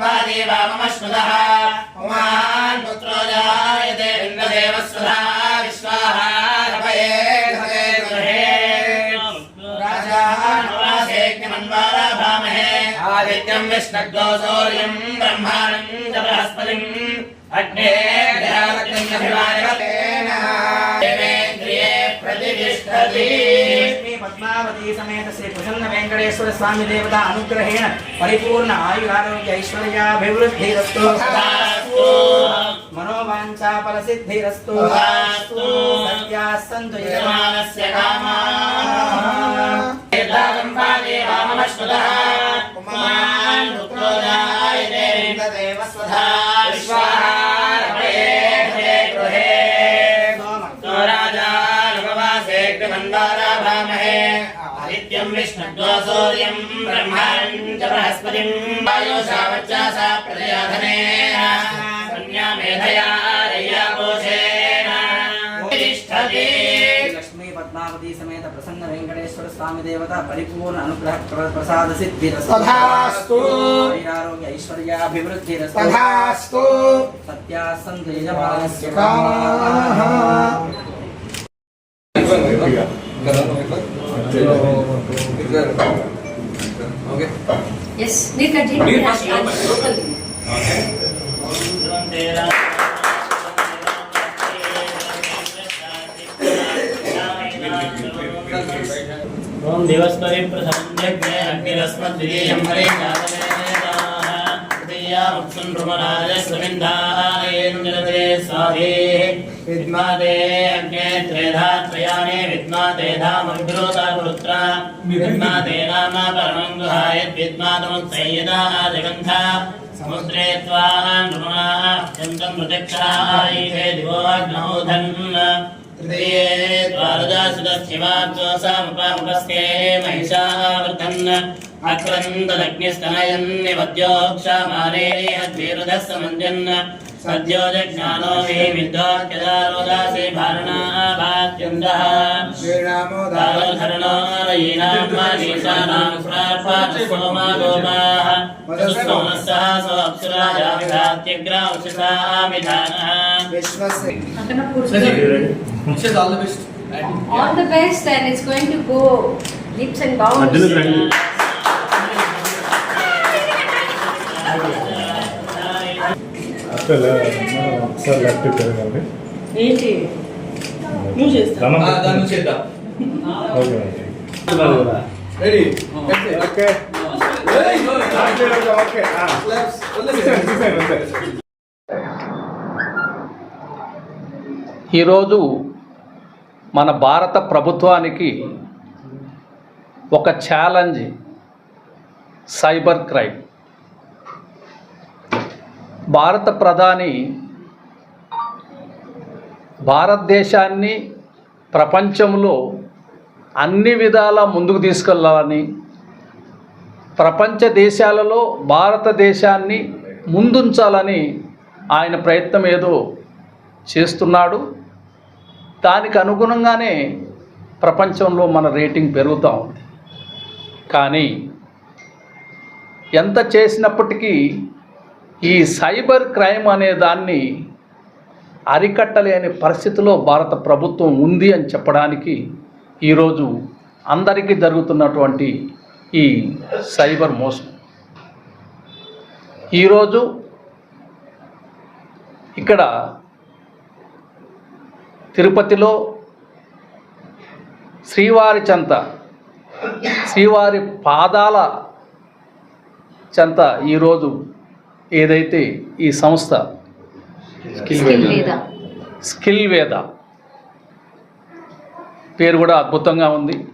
Supritha సుప్రసన్నో విజయతా woman పుత్రో జాయతే భిన్నదేవస్వధా విశ్వాహారపయే ధరే గృహే రాజాన్వాసేజ్ఞమన్వారాభామహే ఆదిత్యం విష్ణగ్దో సూర్యం బ్రహ్మాణం చ బృహస్పతిం అగ్నే దేవతేన దేవేంద్రియే ప్రతిష్టతి శ్రీ పద్మావతి సమేత శ్రీ ప్రసన్న వెంకటేశ్వర స్వామి దేవత అనుగ్రహేణ పరిపూర్ణ ఆయురారోగ్య ఐశ్వర్యాభివృద్ధిరస్తు. మనోవాంఛా యజమానస్య కామాః. యథాసంపాదే కన్యా మేధయా రయ్యాకోశేన తిష్టతి. లక్ష్మీ పద్మావతి సమేత ప్రసన్న వెంకటేశ్వర స్వామి దేవత పరిపూర్ణ అనుగ్రహ ప్ర- ప్రసాద యజమానస్య కామాః. Sugar. Okay. Yes, we continue. We first locally. Okay. ओम दिवस परिप्रसंजज्ञे अग्निरस्मद्वितीयं हरेणादनेनाः तृतीया मुक्सुन् भ्रमराजस्मिन्दायेन्द्रदे स्वाधेः विद्माते अग्ने त्रेधा त्रयाणे विद्माते धामग्रोता पुत्र विद्माते नाम परमं गुहायत् विद्मातमं संयदा जगन्था समुद्रे त्वानुगुणाः अत्यन्तं प्रत्यक्षायिते दिवोऽग्नोधन् तृतीये द्वारदासुदक्षिमात्मसामुपस्ते महिषाः वर्धन् अक्रन्ददग्निस्तनयन् निवद्योक्षमाने हद्विरुधः समञ्जन् सद्योजज्ञानो वे विद्वाच्यदारोदासे भारणाभात्यन्दः श्रीरामोदारणो रयीनाम्मानीशानां स्वार्पाचसोमा गोपाः सुस्तोमस्तः स्वप्सुराजाभिधात्यग्रामशिषाभिधानः विश्वस्य all the best and it's going to go leaps and bounds. ఒకసారి లెఫ్ట్ తిరగండి. ఏంటి? నువ్వు చేస్తా. ఓకే? ఓకే. ఓకే ఈరోజు మన భారత ప్రభుత్వానికి ఒక ఛాలెంజ్ సైబర్ క్రైమ్ భారత ప్రధాని భారతదేశాన్ని ప్రపంచంలో అన్ని విధాల ముందుకు తీసుకెళ్ళాలని ప్రపంచ దేశాలలో భారతదేశాన్ని ముందుంచాలని ఆయన ప్రయత్నం ఏదో చేస్తున్నాడు. దానికి అనుగుణంగానే ప్రపంచంలో మన రేటింగ్ పెరుగుతూ ఉంది. కానీ ఎంత చేసినప్పటికీ ఈ సైబర్ క్రైమ్ అనే దాన్ని అరికట్టలేని పరిస్థితిలో భారత ప్రభుత్వం ఉంది అని చెప్పడానికి ఈరోజు అందరికీ జరుగుతున్నటువంటి ఈ సైబర్ మోసం. ఈరోజు ఇక్కడ తిరుపతిలో శ్రీవారి చెంత శ్రీవారి పాదాల చెంత ఈరోజు ఏదైతే ఈ సంస్థ స్కిల్ వేద. పేరు కూడా అద్భుతంగా ఉంది.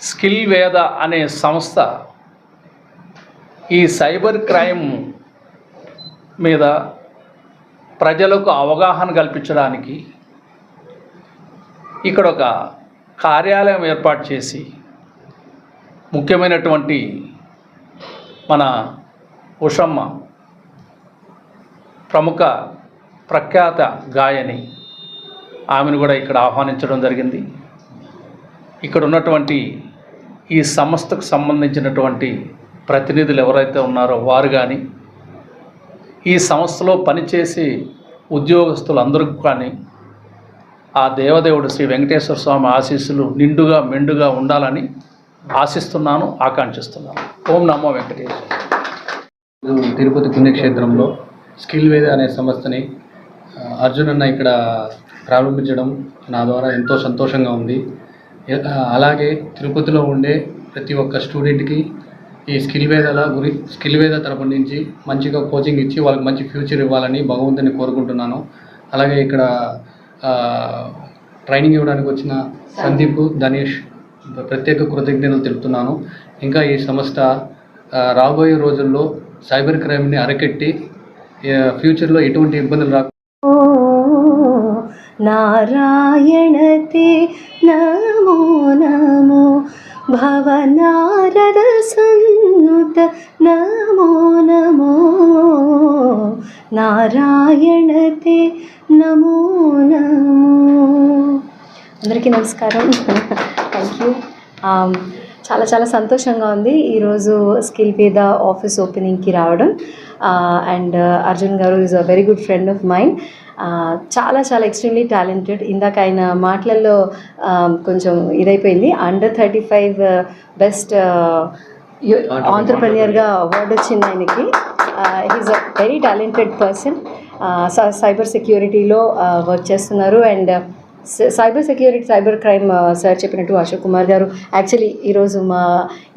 స్కిల్ వేద అనే సంస్థ ఈ సైబర్ క్రైమ్ మీద ప్రజలకు అవగాహన కల్పించడానికి ఇక్కడ ఒక కార్యాలయం ఏర్పాటు చేసి ముఖ్యమైనటువంటి మన ఉషమ్మ ప్రముఖ ప్రఖ్యాత గాయని ఆమెను కూడా ఇక్కడ ఆహ్వానించడం జరిగింది. ఇక్కడ ఉన్నటువంటి ఈ సంస్థకు సంబంధించినటువంటి ప్రతినిధులు ఎవరైతే ఉన్నారో వారు కానీ ఈ సంస్థలో పనిచేసే ఉద్యోగస్తులందరికీ కానీ ఆ దేవదేవుడు శ్రీ వెంకటేశ్వర స్వామి ఆశీస్సులు నిండుగా మెండుగా ఉండాలని ఆశిస్తున్నాను ఆకాంక్షిస్తున్నాను. ఓం నమో వెంకటేశ్వర తిరుపతి పుణ్యక్షేత్రంలో స్కిల్ వేద అనే సంస్థని అర్జున్ అన్న ఇక్కడ ప్రారంభించడం నా ద్వారా ఎంతో సంతోషంగా ఉంది. అలాగే తిరుపతిలో ఉండే ప్రతి ఒక్క స్టూడెంట్కి ఈ స్కిల్ వేదల గురి స్కిల్ వేద తరపు నుంచి మంచిగా కోచింగ్ ఇచ్చి వాళ్ళకి మంచి ఫ్యూచర్ ఇవ్వాలని భగవంతుని కోరుకుంటున్నాను. అలాగే ఇక్కడ ట్రైనింగ్ ఇవ్వడానికి వచ్చిన సందీప్ ధనేష్ ప్రత్యేక కృతజ్ఞతలు తెలుపుతున్నాను. ఇంకా ఈ సంస్థ రాబోయే రోజుల్లో సైబర్ క్రైమ్ని అరకెట్టి ఫ్యూచర్లో ఎటువంటి ఇబ్బందులు రాకుండా నారాయణతే నమో నమో భవనారద సన్నుత నమో నమో నారాయణతే నమో నమో. అందరికీ నమస్కారం. థ్యాంక్ యూ చాలా చాలా సంతోషంగా ఉంది ఈరోజు స్కిల్ వేద ఆఫీస్ ఓపెనింగ్కి రావడం. అండ్ అర్జున్ గారు is a very good friend of mind. చాలా చాలా ఎక్స్ట్రీమ్లీ టాలెంటెడ్. ఇందాక ఆయన మాటలలో కొంచెం ఇదైపోయింది. అండర్ థర్టీ ఫైవ్ బెస్ట్ ఆంటర్ప్రెన్యూర్గా అవార్డు వచ్చింది ఆయనకి. He's a very talented person. Cyber సెక్యూరిటీలో work చేస్తున్నారు. And cyber security cyber crime sir చెప్పినట్టు అశోక్ కుమార్ గారు. యాక్చువల్లీ ఈరోజు మా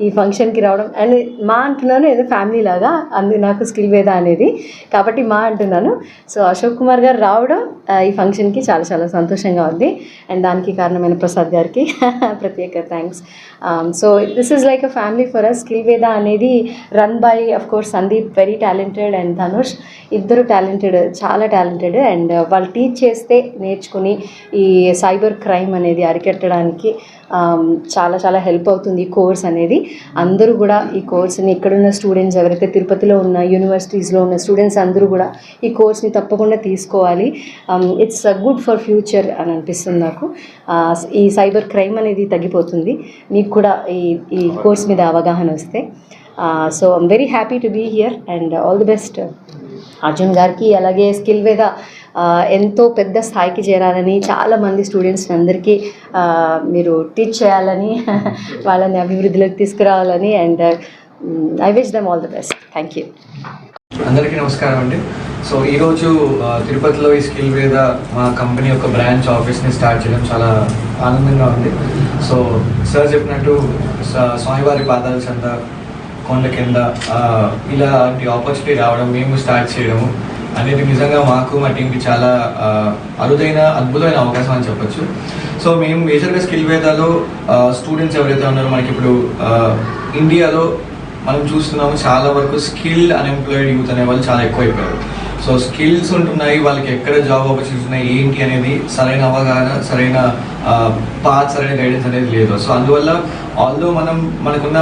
ఈ ఫంక్షన్కి రావడం అండ్ మా అంటున్నాను ఏదో ఫ్యామిలీ లాగా అందు నాకు స్కిల్ వేద అనేది. కాబట్టి మా అంటున్నాను. సో అశోక్ కుమార్ గారు రావడం ఈ ఫంక్షన్కి చాలా చాలా సంతోషంగా ఉంది. అండ్ దానికి కారణమైన ప్రసాద్ గారికి ప్రత్యేక thanks. So this is like a family for us. Skill Veda అనేది run by of course Sandeep very talented and Dhanush. ఇద్దరు టాలెంటెడ్ చాలా టాలెంటెడ్. అండ్ వాళ్ళు టీచ్ చేస్తే నేర్చుకుని ఈ సైబర్ క్రైమ్ అనేది అరికట్టడానికి చాలా చాలా హెల్ప్ అవుతుంది ఈ కోర్స్ అనేది. అందరూ కూడా ఈ కోర్స్ని ఇక్కడున్న స్టూడెంట్స్ ఎవరైతే తిరుపతిలో ఉన్న యూనివర్సిటీస్లో ఉన్న స్టూడెంట్స్ అందరూ కూడా ఈ కోర్స్ని తప్పకుండా తీసుకోవాలి. ఇట్స్ గుడ్ ఫర్ ఫ్యూచర్ అని అనిపిస్తుంది నాకు. ఈ సైబర్ క్రైమ్ అనేది తగ్గిపోతుంది. మీకు కూడా ఈ ఈ కోర్స్ మీద అవగాహన వస్తే. So I'm very happy to be here and all the best Arjun గారికి అలాగే స్కిల్ మీద ఎంతో పెద్ద స్థాయికి చేరాలని చాలామంది స్టూడెంట్స్ అందరికీ మీరు టీచ్ చేయాలని వాళ్ళని అభివృద్ధిలోకి తీసుకురావాలని and I wish them all the best thank you అందరికీ నమస్కారం అండి. సో ఈరోజు తిరుపతిలో ఈ స్కిల్ మీద మా కంపెనీ యొక్క బ్రాంచ్ ఆఫీస్ని స్టార్ట్ చేయడం చాలా ఆనందంగా ఉంది. సో సార్ చెప్పినట్టు స్వామివారి పాదాల చెంద కొండ కింద ఇలాంటి ఆపర్చునిటీ రావడం మేము స్టార్ట్ చేయడము అనేది నిజంగా మాకు మా టీంకి చాలా అరుదైన అద్భుతమైన అవకాశం అని చెప్పొచ్చు. సో మేము మేజర్గా స్కిల్ వేదాలో స్టూడెంట్స్ ఎవరైతే ఉన్నారో మనకి ఇప్పుడు ఇండియాలో మనం చూస్తున్నాము చాలా వరకు స్కిల్డ్ అన్ఎంప్లాయిడ్ యూత్ అనే వాళ్ళు చాలా ఎక్కువైపోయారు. సో స్కిల్స్ ఉంటున్నాయి వాళ్ళకి ఎక్కడ జాబ్ ఆపర్చునిటీస్ ఉన్నాయి ఏంటి అనేది సరైన అవగాహన సరైన పాత్ సరైన గైడెన్స్ అనేది లేదు. సో అందువల్ల ఆల్దో మనం మనకున్న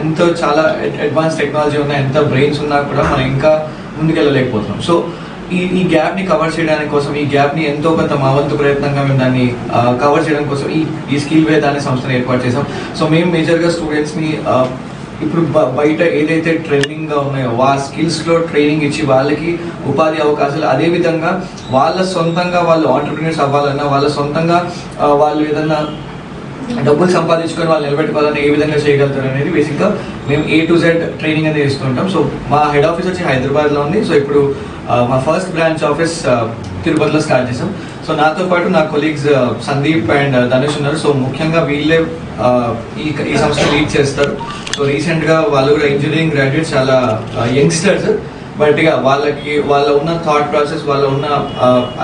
ఎంతో చాలా అడ్వాన్స్ టెక్నాలజీ ఉన్న ఎంత బ్రెయిన్స్ ఉన్నా కూడా మనం ఇంకా ముందుకెళ్ళలేకపోతున్నాం. సో ఈ ఈ గ్యాప్ని కవర్ చేయడానికి కోసం ఈ గ్యాప్ని ఎంతో కొంత మా వంతు ప్రయత్నంగా మేము దాన్ని కవర్ చేయడం కోసం ఈ ఈ స్కిల్ వేద అనే సంస్థను ఏర్పాటు చేసాం సో మేము మేజర్గా స్టూడెంట్స్ని ఇప్పుడు బ- బయట ఏదైతే ట్రైనింగ్గా ఉన్నాయో ఆ స్కిల్స్లో ట్రైనింగ్ ఇచ్చి వాళ్ళకి ఉపాధి అవకాశాలు అదేవిధంగా వాళ్ళ సొంతంగా వాళ్ళు ఆంటర్ప్రినర్స్ అవ్వాలన్నా వాళ్ళ సొంతంగా వాళ్ళు ఏదన్నా డబ్బులు సంపాదించుకొని వాళ్ళు నిలబెట్టుకోవాలని ఏ విధంగా చేయగలుగుతారు అనేది బేసిక్గా మేము ఏ టు జెడ్ ట్రైనింగ్ అనేది ఇస్తుంటాం సో మా హెడ్ ఆఫీస్ వచ్చి హైదరాబాద్లో ఉంది. సో ఇప్పుడు మా ఫస్ట్ బ్రాంచ్ ఆఫీస్ తిరుపతిలో స్టార్ట్ చేసాం సో నాతో పాటు నా కొలీగ్స్ సందీప్ అండ్ ధనుష్ ఉన్నారు. సో ముఖ్యంగా వీళ్ళే ఈ ఈ సంస్థ లీడ్ చేస్తారు. సో రీసెంట్గా వాళ్ళు కూడా ఇంజనీరింగ్ గ్రాడ్యుయేట్స్ చాలా యంగ్స్టర్స్ బట్ ఇక వాళ్ళకి వాళ్ళ ఉన్న థాట్ ప్రాసెస్ వాళ్ళ ఉన్న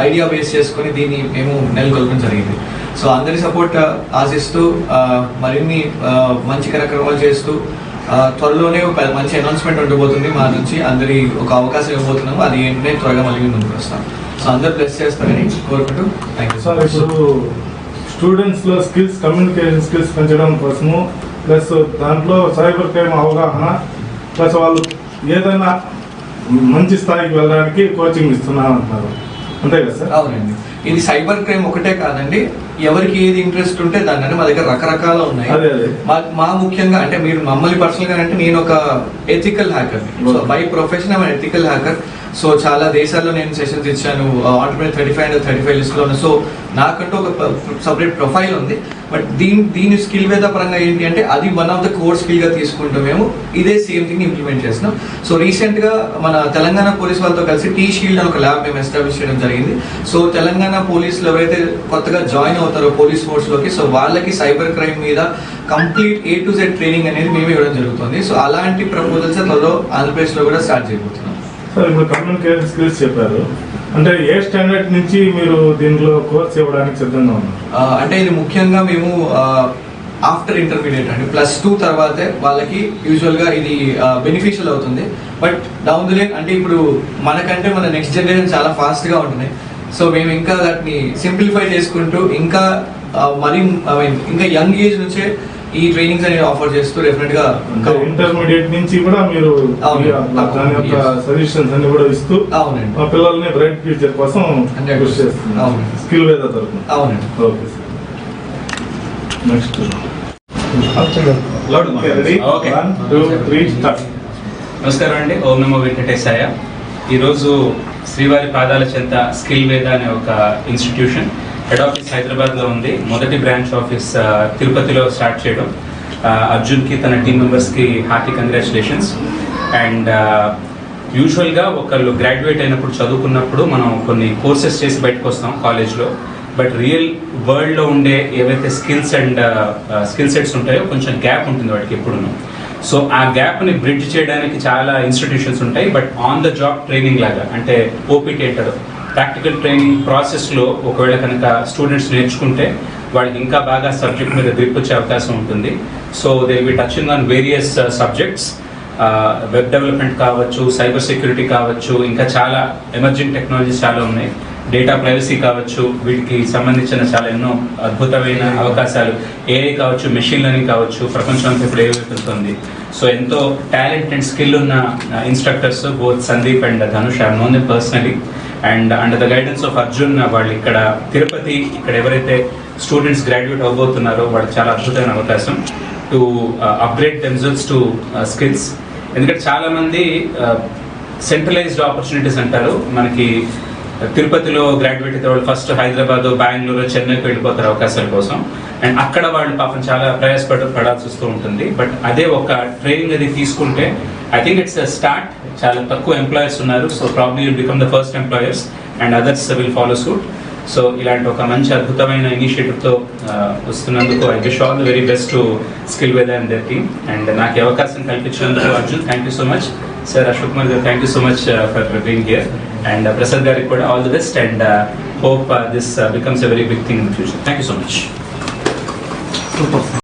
ఐడియా బేస్ చేసుకొని దీన్ని మేము నెలకొల్పడం జరిగింది. సో అందరి సపోర్ట్ ఆశిస్తూ మరిన్ని మంచి కార్యక్రమాలు చేస్తూ త్వరలోనే ఒక మంచి అనౌన్స్మెంట్ ఉండబోతుంది మా నుంచి. అందరి ఒక అవకాశం ఇవ్వబోతున్నాము. అది ఏంటంటే త్వరగా మళ్ళీ ముందుకు వస్తాం. సో అందరు ప్లస్ చేస్తారని కోరుకుంటూ థ్యాంక్ యూ సో సార్ ఇప్పుడు స్టూడెంట్స్లో స్కిల్స్ కమ్యూనికేషన్ స్కిల్స్ పెంచడం కోసము ప్లస్ దాంట్లో సైబర్ క్రైమ్ అవగాహన ప్లస్ వాళ్ళు ఏదైనా మంచి స్థాయికి వెళ్ళడానికి కోచింగ్ ఇస్తున్నాం అంటున్నారు అవునండి. ఇది సైబర్ క్రైమ్ ఒకటే కాదండి. ఎవరికి ఏది ఇంట్రెస్ట్ ఉంటే దాన్ని అంటే మా దగ్గర రకరకాల ఉన్నాయి. మా ముఖ్యంగా అంటే మీరు మమ్మల్ని పర్సనల్గా అంటే నేను ఒక ethical hacker. By profession ethical hacker so చాలా దేశాల్లో నేను సెషన్స్ ఇచ్చాను alternate thirty five and thirty five లిస్ట్లో సో నాకంటూ ఒక సపరేట్ ప్రొఫైల్ ఉంది. బట్ దీని దీని స్కిల్ వేద పరంగా ఏంటి అంటే అది వన్ ఆఫ్ ద కోర్ స్కిల్గా తీసుకుంటాం మేము. ఇదే సేమ్ థింగ్ ఇంప్లిమెంట్ చేస్తున్నాం. సో రీసెంట్గా మన తెలంగాణ పోలీస్ వాళ్ళతో కలిసి టీ షీల్డ్ అని ఒక ల్యాబ్ మేము ఎస్టాబ్లిష్ చేయడం జరిగింది. సో తెలంగాణ పోలీసులు ఎవరైతే కొత్తగా జాయిన్ అవుతారో పోలీస్ ఫోర్స్లోకి సో వాళ్ళకి సైబర్ క్రైమ్ మీద complete A to Z training అనేది మేము ఇవ్వడం జరుగుతుంది. సో అలాంటి ప్రపోజల్స్ త్వరలో ఆంధ్రప్రదేశ్లో కూడా స్టార్ట్ చేయబోతున్నాం. సార్ ఇప్పుడు కమ్యూనికేషన్ స్కిల్స్ చెప్పారు. అంటే ఏ స్టాండర్డ్ నుంచి మీరు దీనిలో కోర్స్ ఇవ్వడానికి సిద్ధంగా ఉన్నారు? అంటే ఇది ముఖ్యంగా మేము ఆఫ్టర్ ఇంటర్మీడియట్ అండి. ప్లస్ టూ తర్వాతే వాళ్ళకి యూజువల్గా ఇది బెనిఫిషియల్ అవుతుంది. బట్ డౌన్ ది లైన్ అంటే ఇప్పుడు మనకంటే మన నెక్స్ట్ జనరేషన్ చాలా ఫాస్ట్గా ఉంటున్నాయి సో మేము ఇంకా దాన్ని సింప్లిఫై చేసుకుంటూ ఇంకా మరీ ఐ మీన్ ఇంకా యంగ్ ఏజ్ నుంచే ఈ ట్రైనింగ్స్ అనేది ఆఫర్ చేస్తూ డెఫినెట్గా ఇంటర్మీడియట్ నుంచి కూడా మీరు దాని యొక్క. సజెషన్స్ అన్ని కూడా ఇస్తూ అవునండి. మా పిల్లల్ని బ్రైట్ ఫ్యూచర్ కోసం కృషి అవును. స్కిల్ వేద తరఫున అవునండి. ఓకే సార్ నెక్స్ట్ నమస్కారం అండి. ఓం నమో వెంకటేశాయ. ఈరోజు శ్రీవారి పాదాల చెంత స్కిల్ వేద అనే ఒక ఇన్స్టిట్యూషన్ హెడ్ ఆఫీస్ హైదరాబాద్లో ఉంది. మొదటి బ్రాంచ్ ఆఫీస్ తిరుపతిలో స్టార్ట్ చేయడం. అర్జున్కి తన టీం మెంబర్స్కి హార్టీ కంగ్రాచులేషన్స్. అండ్ యూజువల్గా ఒకళ్ళు గ్రాడ్యుయేట్ అయినప్పుడు చదువుకున్నప్పుడు మనం కొన్ని కోర్సెస్ చేసి బయటకు వస్తాం కాలేజ్లో. బట్ రియల్ వరల్డ్లో ఉండే ఏవైతే స్కిల్స్ అండ్ స్కిల్ సెట్స్ ఉంటాయో కొంచెం గ్యాప్ ఉంటుంది వాటికి ఎప్పుడును. సో ఆ గ్యాప్ని బ్రిడ్జ్ చేయడానికి చాలా ఇన్స్టిట్యూషన్స్ ఉంటాయి. But on the job training లాగా అంటే ఓపీటీ అంటారు. ప్రాక్టికల్ ట్రైనింగ్ ప్రాసెస్లో ఒకవేళ కనుక స్టూడెంట్స్ నేర్చుకుంటే వాళ్ళకి ఇంకా బాగా సబ్జెక్ట్ మీద గ్రిప్ వచ్చే అవకాశం ఉంటుంది. So they be touching on various subjects web development కావచ్చు సైబర్ సెక్యూరిటీ కావచ్చు ఇంకా చాలా ఎమర్జింగ్ టెక్నాలజీస్ చాలా ఉన్నాయి. డేటా ప్రైవసీ కావచ్చు వీటికి సంబంధించిన చాలా ఎన్నో అద్భుతమైన అవకాశాలు. ఏఐ కావచ్చు మెషిన్ లెర్నింగ్ కావచ్చు ప్రపంచంతో ఇప్పుడు ఏవైపోతుంది సో ఎంతో టాలెంట్ అండ్ స్కిల్ ఉన్న instructors both Sandeep and Dhanush I known personally and under the guidance of Arjun వాళ్ళు ఇక్కడ తిరుపతి ఇక్కడ ఎవరైతే స్టూడెంట్స్ గ్రాడ్యుయేట్ అవ్వబోతున్నారో వాళ్ళకి చాలా అద్భుతమైన అవకాశం to upgrade themselves to skills ఎందుకంటే చాలామంది uh, సెంట్రలైజ్డ్ ఆపర్చునిటీస్ అంటారు. మనకి తిరుపతిలో గ్రాడ్యుయేట్ అయితే వాళ్ళు ఫస్ట్ హైదరాబాద్ బెంగళూరు చెన్నైకి వెళ్ళిపోతారు అవకాశాల కోసం. అండ్ అక్కడ వాళ్ళు పాపం చాలా ప్రయాసపడ పడాల్సి వస్తూ ఉంటుంది. బట్ అదే ఒక ట్రైనింగ్ అది తీసుకుంటే ఐ థింక్ ఇట్స్ స్టార్ట్ చాలా తక్కువ ఎంప్లాయర్స్ ఉన్నారు. So probably will become the first employers and others will follow suit so ఇలాంటి ఒక మంచి అద్భుతమైన ఇనిషియేటివ్తో వస్తున్నందుకు I wish all the very best to skill weather and their team and నాకు అవకాశం కల్పించినందుకు Arjun thank you so much sir Ashok Kumar garu thank you so much for being here and Prasad గారికి కూడా all the best and hope this becomes a very big thing in future thank you so much